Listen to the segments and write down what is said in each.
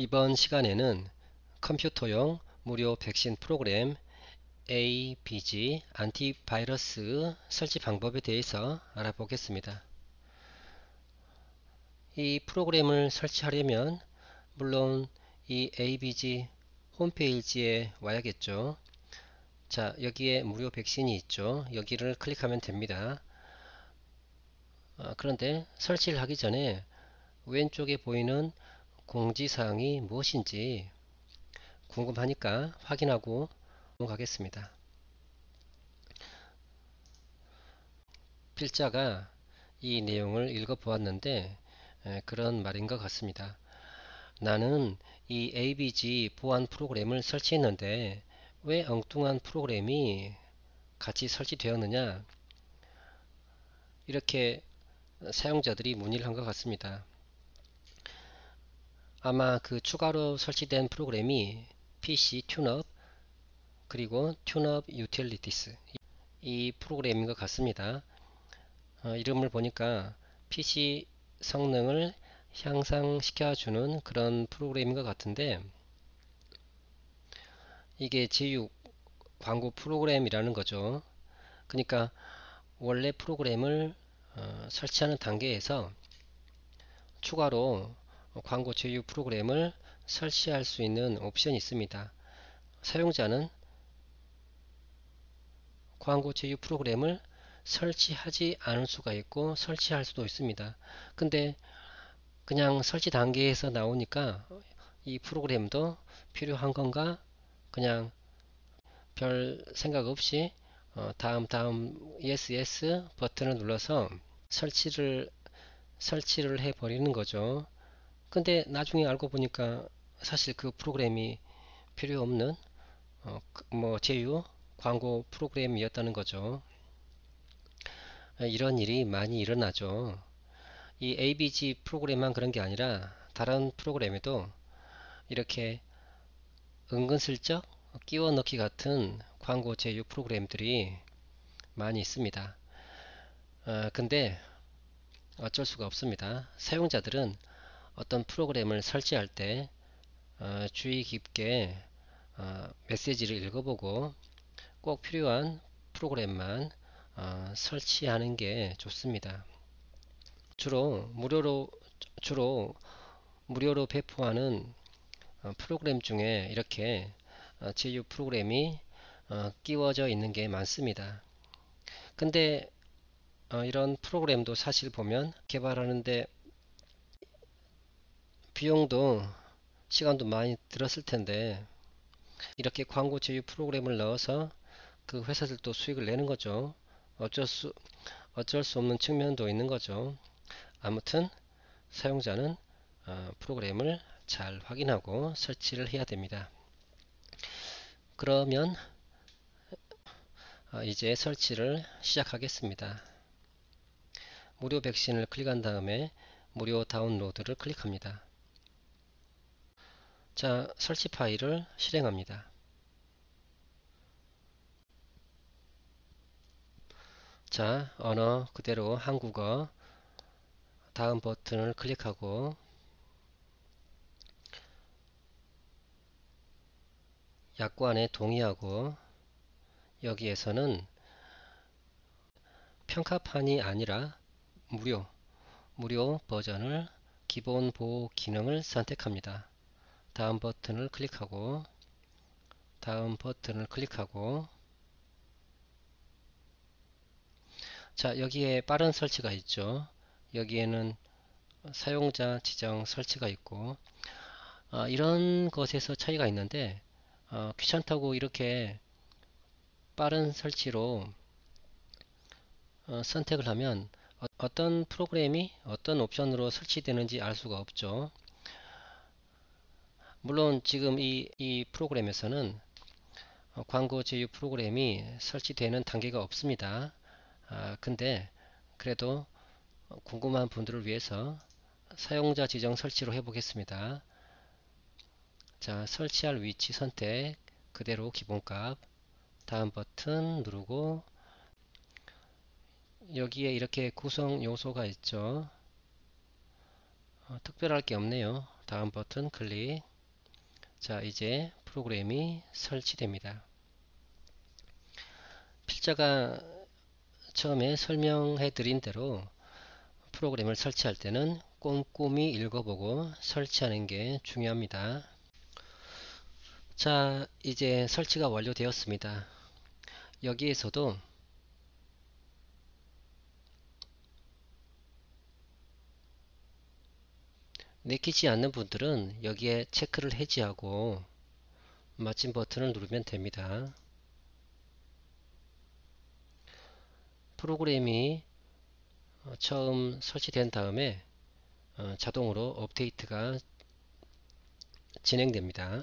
이번 시간에는 컴퓨터용 무료 백신 프로그램 ABG 안티바이러스 설치 방법에 대해서 알아보겠습니다. 이 프로그램을 설치하려면 물론 이 ABG 홈페이지에 와야겠죠. 자 여기에 무료 백신이 있죠. 여기를 클릭하면 됩니다. 아, 그런데 설치를 하기 전에 왼쪽에 보이는 공지사항이 무엇인지 궁금하니까 확인하고 넘어가겠습니다. 필자가 이 내용을 읽어 보았는데 그런 말인 것 같습니다. 나는 이 ABG 보안 프로그램을 설치했는데 왜 엉뚱한 프로그램이 같이 설치되었느냐 이렇게 사용자들이 문의를 한 것 같습니다. 아마 그 추가로 설치된 프로그램이 PC 튠업 그리고 튠업 유틸리티스 이 프로그램인 것 같습니다. 어, 이름을 보니까 PC 성능을 향상시켜주는 그런 프로그램인 것 같은데 이게 제휴 광고 프로그램이라는 거죠. 그러니까 원래 프로그램을 어, 설치하는 단계에서 추가로 광고 제휴 프로그램을 설치할 수 있는 옵션이 있습니다. 사용자는 광고 제휴 프로그램을 설치하지 않을 수가 있고 설치할 수도 있습니다. 근데 그냥 설치 단계에서 나오니까 이 프로그램도 필요한 건가 그냥 별 생각 없이 어 다음 다음 yes yes 버튼을 눌러서 설치를 설치를 해 버리는 거죠. 근데 나중에 알고 보니까 사실 그 프로그램이 필요 없는 어, 그뭐 제휴 광고 프로그램이었다는 거죠. 이런 일이 많이 일어나죠. 이 ABG 프로그램만 그런 게 아니라 다른 프로그램에도 이렇게 은근슬쩍 끼워 넣기 같은 광고 제휴 프로그램들이 많이 있습니다. 어, 근데 어쩔 수가 없습니다. 사용자들은 어떤 프로그램을 설치할 때 어, 주의 깊게 어, 메시지를 읽어보고 꼭 필요한 프로그램만 어, 설치하는 게 좋습니다. 주로 무료로 주로 무료로 배포하는 어, 프로그램 중에 이렇게 어, 제휴 프로그램이 어, 끼워져 있는 게 많습니다. 근데 어, 이런 프로그램도 사실 보면 개발하는데 비용도 시간도 많이 들었을 텐데 이렇게 광고 제휴 프로그램을 넣어서 그 회사들도 수익을 내는 거죠. 어쩔 수 어쩔 수 없는 측면도 있는 거죠. 아무튼 사용자는 어, 프로그램을 잘 확인하고 설치를 해야 됩니다. 그러면 어, 이제 설치를 시작하겠습니다. 무료 백신을 클릭한 다음에 무료 다운로드를 클릭합니다. 자, 설치 파일을 실행합니다. 자, 언어 그대로 한국어 다음 버튼을 클릭하고 약관에 동의하고 여기에서는 평가판이 아니라 무료 무료 버전을 기본 보호 기능을 선택합니다. 다음 버튼을 클릭하고 다음 버튼을 클릭하고. 자 여기에 빠른 설치가 있죠. 여기에는 사용자 지정 설치가 있고 어, 이런 것에서 차이가 있는데 어, 귀찮다고 이렇게 빠른 설치로 어, 선택을 하면 어, 떤 프로그램이 어떤 옵션으로 설치되는지 알 수가 없죠 물론 지금 이, 이 프로그램에서는 어, 광고 제휴 프로그램이 설치되는 단계가 없습니다. 아, 근데 그래도 궁금한 분들을 위해서 사용자 지정 설치로 해 보겠습니다. 자 설치할 위치 선택 그대로 기본값 다음 버튼 누르고 여기에 이렇게 구성 요소가 있죠. 어, 특별할 게 없네요. 다음 버튼 클릭 자 이제 프로그램이 설치됩니다. 필자가 처음에 설명해 드린 대로 프로그램을 설치할 때는 꼼꼼히 읽어보고 설치하는 게 중요합니다. 자 이제 설치가 완료되었습니다. 여기에서도 내키지 않는 분들은 여기에 체크를 해지하고 마침 버튼을 누르면 됩니다. 프로그램이 어, 처음 설치된 다음에 어, 자동으로 업데이트가 진행됩니다.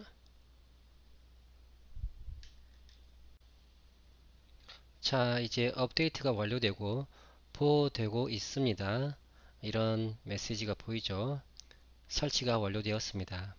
자 이제 업데이트가 완료되고 보호되고 있습니다. 이런 메시지가 보이죠. 설치가 완료되었습니다.